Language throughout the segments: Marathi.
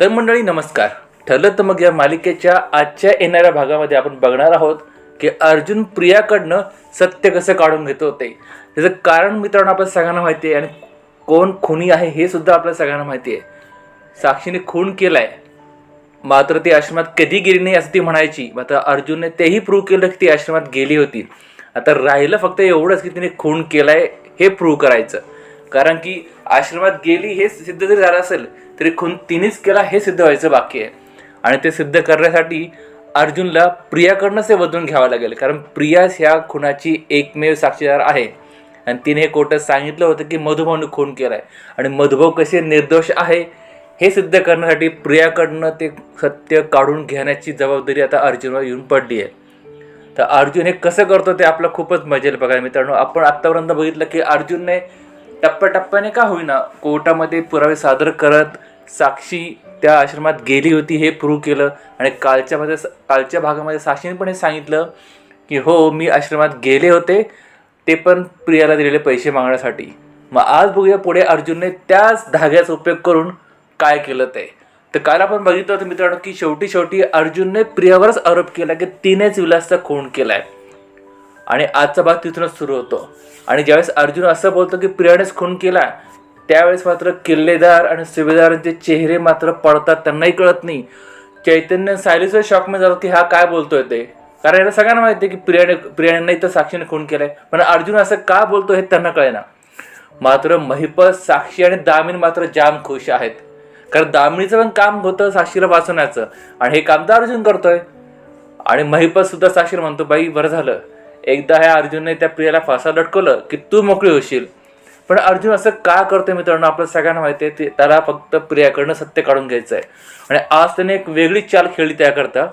तर मंडळी नमस्कार. ठरलं तर मग या मालिकेच्या आजच्या येणाऱ्या भागामध्ये आपण बघणार आहोत की अर्जुन प्रियाकडनं सत्य कसं काढून घेत होते त्याचं कारण मित्रांनो आपल्या सगळ्यांना माहिती आहे आणि कोण खुनी आहे हे सुद्धा आपल्या सगळ्यांना माहिती आहे. साक्षीने खून केलाय. मात्र ती आश्रमात कधी गेली नाही असं ती म्हणायची. मात्र अर्जुनने तेही प्रूव्ह केलं की ती आश्रमात गेली होती. आता राहिलं फक्त एवढंच की तिने खून केलाय हे प्रूव्ह करायचं. कारण की आश्रमात गेली हे सिद्ध जरी झालं असेल तरी खून तिनेच केला हे सिद्ध व्हायचं बाकी आहे. आणि ते सिद्ध करण्यासाठी अर्जुनला प्रियाकडनंच ते बदलून घ्यावं लागेल. कारण प्रियाच ह्या खुनाची एकमेव साक्षीदार आहे. आणि तिने हे कोर्टात सांगितलं होतं की मधुभाऊने खून केला आहे आणि मधुभाऊ कसे निर्दोष आहे हे सिद्ध करण्यासाठी प्रियाकडनं ते सत्य काढून घेण्याची जबाबदारी आता अर्जुनवर येऊन पडली आहे. तर अर्जुन हे कसं करतो ते आपलं खूपच मजा येईल बघायला मित्रांनो आपण आत्तापर्यंत बघितलं की अर्जुनने टप्प्याटप्प्याने का होईना कोर्टामध्ये पुरावे सादर करत साक्षी त्या आश्रमात गेली होती हे प्रूव्ह केलं. आणि कालच्यामध्ये कालच्या भागामध्ये साक्षीने पण हे सांगितलं की हो मी आश्रमात गेले होते ते पण प्रियाला दिलेले पैसे मागण्यासाठी. मग आज बघूया पुढे अर्जुनने त्याच धाग्याचा उपयोग करून काय केलं ते. तर काल आपण बघितलं होतं मित्रांनो की शेवटी शेवटी अर्जुनने प्रियावरच आरोप केला की तिनेच विलासचा खून केला आहे आणि आजचा भाग तिथूनच सुरू होतो. आणि ज्यावेळेस अर्जुन असं बोलतो की प्रियानेच खून केला त्यावेळेस मात्र किल्लेदार आणि सुभेदारांचे चेहरे मात्र पडतात त्यांनाही कळत नाही. चैतन्य सायलीचं शॉकमध्ये झालं की हा काय बोलतोय ते. कारण याला सगळ्यांना माहिती आहे की प्रियाने प्रियाने तर साक्षीने खून केलाय. पण अर्जुन असं का बोलतो हे त्यांना कळेना. मात्र महिपत साक्षी आणि दामिन मात्र जाम खुश आहेत. कारण दामिनीचं पण काम होतं साक्षीला वाचवण्याचं. आणि हे काम तर अर्जुन करतोय. आणि महिपत सुद्धा साक्षीला म्हणतो बाई बरं झालं. एकदा ह्या अर्जुनने त्या प्रियाला फासा लटकवलं की तू मोकळी होशील. पण अर्जुन असं का करतो मित्रांनो आपल्या सगळ्यांना माहिती आहे ते त्याला फक्त प्रियाकडनं सत्य काढून घ्यायचं आहे आणि आज त्याने एक वेगळी चाल खेळली त्याकरता.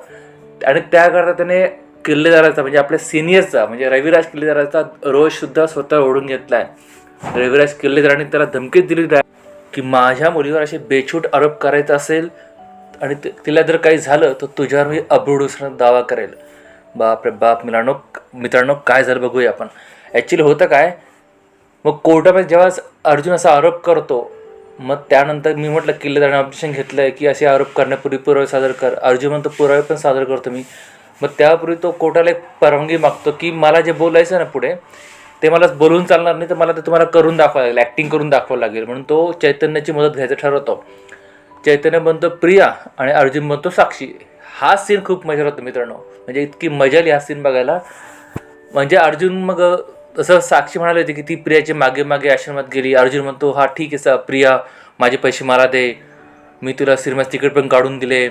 आणि त्याकरता त्याने किल्लेदाराचा म्हणजे आपल्या सिनियरचा म्हणजे रविराज किल्लेदाराचा रोजसुद्धा स्वतः ओढून घेतला आहे रविराज किल्लेदाराने त्याला धमकीच दिली आहे की माझ्या मुलीवर असे बेछूट आरोप करायचा असेल आणि तिला जर काही झालं तर तुझ्यावर मी अब्रूड दावा करेल. बाप रे बाप मित्रांनो मित्रांनो काय झालं बघूया आपण. ॲक्च्युली होतं काय मग कोर्टामध्ये जेव्हा अर्जुन असा आरोप करतो मग त्यानंतर मी म्हटलं किल्लेदाराने ऑब्जेक्शन घेतलं आहे की असे आरोप करण्यापूर्वी पुरावे सादर कर. अर्जुन म्हणतो पुरावे पण सादर करतो मी. मग त्यापूर्वी तो कोर्टाला एक परवानगी मागतो की मला जे बोलायचं ना पुढे ते मला बोलून चालणार नाही तर मला ते तुम्हाला करून दाखवावं लागेल ॲक्टिंग करून दाखवावं लागेल. म्हणून तो चैतन्याची मदत घ्यायचं ठरवतो. चैतन्य बनतो प्रिया आणि अर्जुन बनतो साक्षी. हा सीन खूप मजा होता मित्रांनो. म्हणजे इतकी मजा आली हा सीन बघायला. म्हणजे अर्जुन मग तसं साक्षी म्हणाली होती की ती प्रियाची मागे मागे आश्रमात गेली. अर्जुन म्हणतो हा ठीक आहे सा प्रिया माझे पैसे मला दे. मी तुला सिनेमाचं तिकीट पण काढून दिले.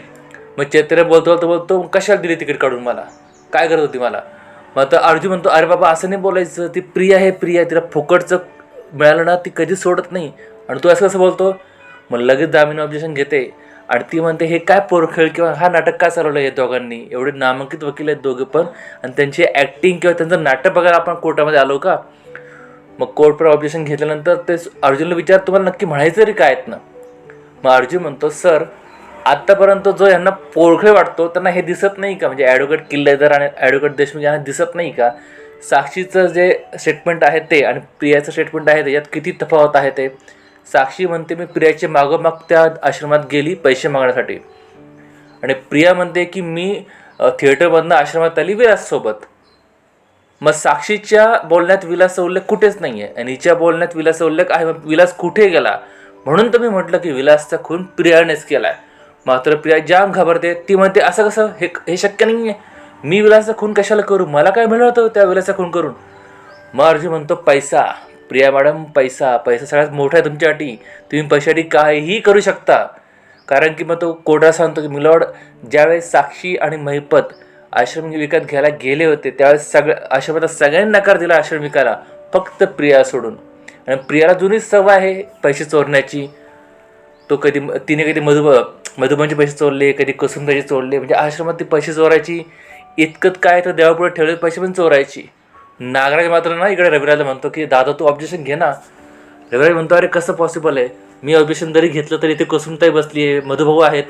मग चैत्र बोलतो बोलतो बोलतो कशाला दिली तिकीट काढून मला? काय करत होती मला? मग आता अर्जुन म्हणतो अरे बाबा असं नाही बोलायचं. ती प्रिया आहे प्रिया तिला फुकटचं मिळालं ना ती कधीच सोडत नाही. आणि तू असं कसं बोलतो मग लगेच दामिनी ऑब्जेक्शन घेते. आणि ती म्हणते हे काय पोरखेळ किंवा हा नाटक काय चालवलं आहे दोघांनी? एवढे नामांकित वकील आहेत दोघे पण आणि त्यांची ॲक्टिंग किंवा त्यांचं नाटक बघायला आपण कोर्टामध्ये आलो का? मग कोर्टवर ऑब्जेक्शन घेतल्यानंतर ते अर्जुनला विचार तुम्हाला नक्की म्हणायचं तरी काय आहेत ना? मग अर्जुन म्हणतो सर आत्तापर्यंत जो यांना पोरखळ वाटतो त्यांना हे दिसत नाही का? म्हणजे ॲडव्होकेट किल्लेदार आणि ॲडव्होकेट देशमुख यांना दिसत नाही का? साक्षीचं जे स्टेटमेंट आहे ते आणि प्रियाचं स्टेटमेंट आहे ते यात किती तफावत आहे ते? साक्षी म्हणते मी प्रियाच्या मागोमाग त्या आश्रमात गेली पैसे मागण्यासाठी. आणि प्रिया म्हणते की मी थिएटरमधनं आश्रमात आली विलाससोबत. मग साक्षीच्या बोलण्यात विलासचा उल्लेख कुठेच नाही आहे आणि हिच्या बोलण्यात विलासचा उल्लेख आहे विलास कुठे गेला? म्हणून तर मी म्हटलं की विलासचा खून प्रियानेच केला आहे मात्र प्रिया जाम घाबरते. ती म्हणते असं कसं? हे हे शक्य नाही आहे मी विलासचा खून कशाला करू? मला काय मिळलं होतं त्या विलासचा खून करून? मग अर्जुन म्हणतो पैसा. प्रिया मॅडम पैसा पैसा सगळ्यात मोठा आहे तुमच्यासाठी. तुम्ही पैशासाठी काहीही करू शकता. कारण की मग तो कोर्टाला सांगतो की मिलॉर्ड ज्यावेळेस साक्षी आणि महिपत आश्रम विकत घ्यायला गेले होते त्यावेळेस सगळ्या आश्रमात सगळ्यांनी नकार दिला आश्रम विकायला. फक्त प्रिया सोडून. आणि प्रियाला जुनीच सवय आहे पैसे चोरण्याची. तो कधी तिने कधी मधुब मधुबनचे पैसे चोरले कधी कसुंबाचे चोरले. म्हणजे आश्रमात ती पैसे चोरायची. इतकंच काय तर देवापुढे ठेवले पैसे पण चोरायची. नागराज मात्र ना इकडे रविराजला म्हणतो की दादा तू ऑब्जेक्शन घे ना. रविराज म्हणतो अरे कसं पॉसिबल आहे? मी ऑब्जेक्शन जरी घेतलं तरी इथे कसुंताई बसली आहे मधुभाऊ आहेत.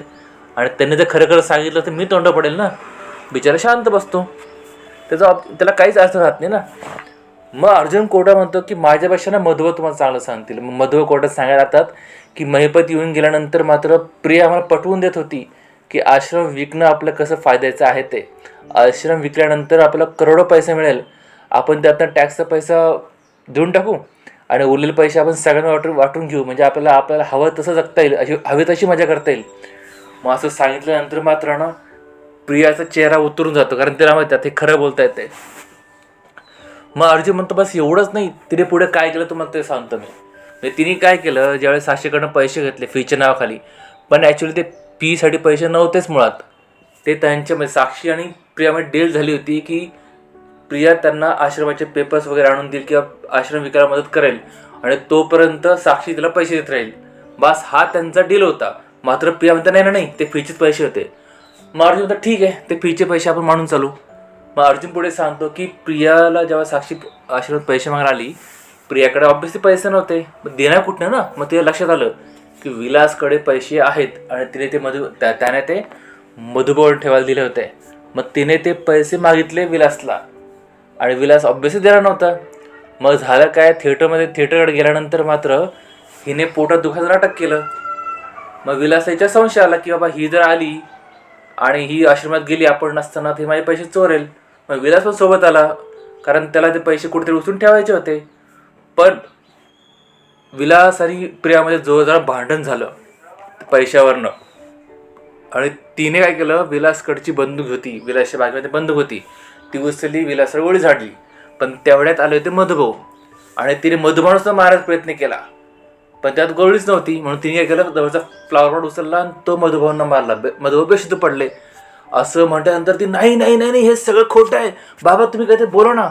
आणि त्यांनी जर खरं खरं सांगितलं तर मी तोंड पडेल ना. बिचारा शांत बसतो. त्याचा ऑब- त्याला काहीच अर्थ राहत नाही ना. मग अर्जुन कोटा म्हणतो की माझ्यापेक्षा ना मधुवा तुम्हाला चांगलं सांगतील. मग मधुव कोटात सांगायला जातात की महिपत येऊन गेल्यानंतर मात्र प्रिया आम्हाला पटवून देत होती की आश्रम विकणं आपलं कसं फायद्याचं आहे ते. आश्रम विकल्यानंतर आपल्याला करोडो पैसे मिळेल. आपण त्यातनं टॅक्सचा पैसा देऊन टाकू आणि उरलेले पैसे आपण सगळ्यांना वाटून वाटून घेऊ. म्हणजे आपल्याला आपल्याला हवं तसं जगता येईल. अशी हवी तशी मजा करता येईल. मग असं सांगितल्यानंतर मात्र ना प्रियाचा चेहरा उतरून जातो. कारण तिला माहिती आहे, ते खरं बोलता येते मग अर्जुन म्हणतो बस एवढंच नाही. तिने पुढे काय केलं तुम्हाला ते सांगतो मी. म्हणजे तिने काय केलं ज्यावेळेस साक्षीकडनं पैसे घेतले फीच्या नावाखाली. पण ॲक्च्युली ते फीसाठी पैसे नव्हतेच मुळात. ते त्यांच्या म्हणजे साक्षी आणि प्रियामध्ये डील झाली होती की प्रिया त्यांना आश्रमाचे पेपर्स वगैरे आणून देईल किंवा आश्रम विकायला मदत करेल. आणि तोपर्यंत साक्षी तिला पैसे देत राहील. बस हा त्यांचा डील होता. मात्र प्रिया म्हणता नाही ना नाही ते फीचेच पैसे होते. मग अर्जुन म्हणतात ठीक आहे ते फीचे पैसे आपण मानून चालू. मग अर्जुन पुढे सांगतो की प्रियाला जेव्हा साक्षी आश्रमात पैसे मागायला आली प्रियाकडे ऑब्विसली पैसे नव्हते. मग देणार कुठनं ना? मग ते लक्षात आलं की विलासकडे पैसे आहेत आणि तिने ते मधु त्या- त्याने ते मधुबळ ठेवायला दिले होते. मग तिने ते पैसे मागितले विलासला. आणि विलास ऑब्विसली दिला नव्हता. मग झालं काय? थिएटरमध्ये थिएटरकडे गेल्यानंतर मात्र हिने पोटात दुखायचं नाटक केलं. मग विलास याच्या संशय आला की बाबा ही जर आली आणि ही आश्रमात गेली आपण नसताना ते माझे पैसे चोरेल. मग विलास पण सोबत आला कारण त्याला ते पैसे कुठेतरी उचलून ठेवायचे होते. पण विलास आणि प्रियामध्ये जोरदार भांडण झालं पैशावरनं. आणि तिने काय केलं? विलासकडची बंदूक होती. विलासच्या बाजूमध्ये बंदूक होती. ती उचलली विलासवर गोळी झाडली. पण तेवढ्यात आले होते मधुभाऊ. आणि तिने मधुभाऊनच मारायचा प्रयत्न केला. पण त्यात गोळीच नव्हती म्हणून तिने काय केलं जवळचा फ्लावर पॉट उचलला आणि तो मधुभाऊंना मारला. बे- मधुभाऊ बेशुद्ध पडले. असं म्हटल्यानंतर ती नाही नाही नाही नाही हे सगळं खोटं आहे. बाबा तुम्ही काहीतरी बोला ना.